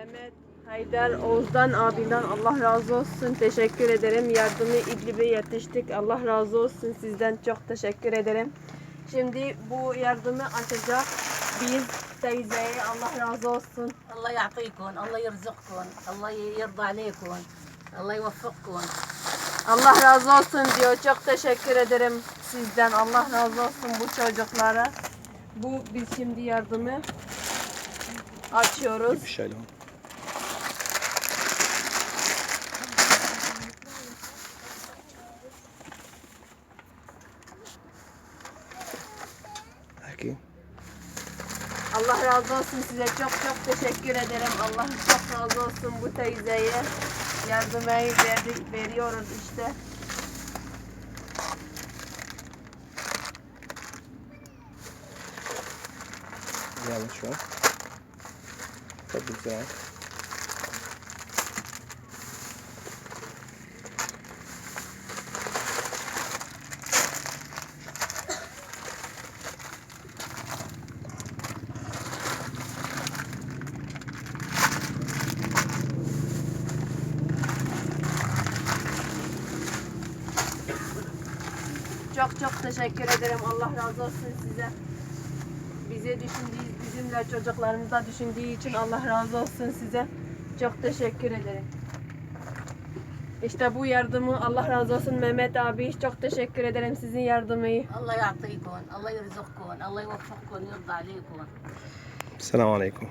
Mehmet Haydar Oğuz'dan abimden Allah razı olsun. Teşekkür ederim. Yardımı İdlib'e yetiştik. Allah razı olsun. Sizden çok teşekkür ederim. Şimdi bu yardımı açacak biz teyzeye Allah razı olsun. Allah yatıyken, Allah yırzıkkun, Allah yırda aleykun, Allah yuvaffakkun. Allah razı olsun diyor. Çok teşekkür ederim sizden. Allah razı olsun bu çocuklara. Bu biz şimdi yardımı açıyoruz. Bir şey Aquí. Allah razı olsun size çok çok teşekkür ederim. Allah çok razı olsun bu teyzeye. Yardımı verdik, veriyoruz işte. Şu an. Çok güzel. çok çok teşekkür ederim. Allah razı olsun size. Bize düşündüğünüz, bizimle çocuklarımıza düşündüğü için Allah razı olsun size. Çok teşekkür ederim. İşte bu yardımı Allah razı olsun Mehmet abi. Çok teşekkür ederim sizin yardımı. Allah yardımcı olsun. Allah rızık olsun. Allah yardımcı olsun. Selamun Aleyküm.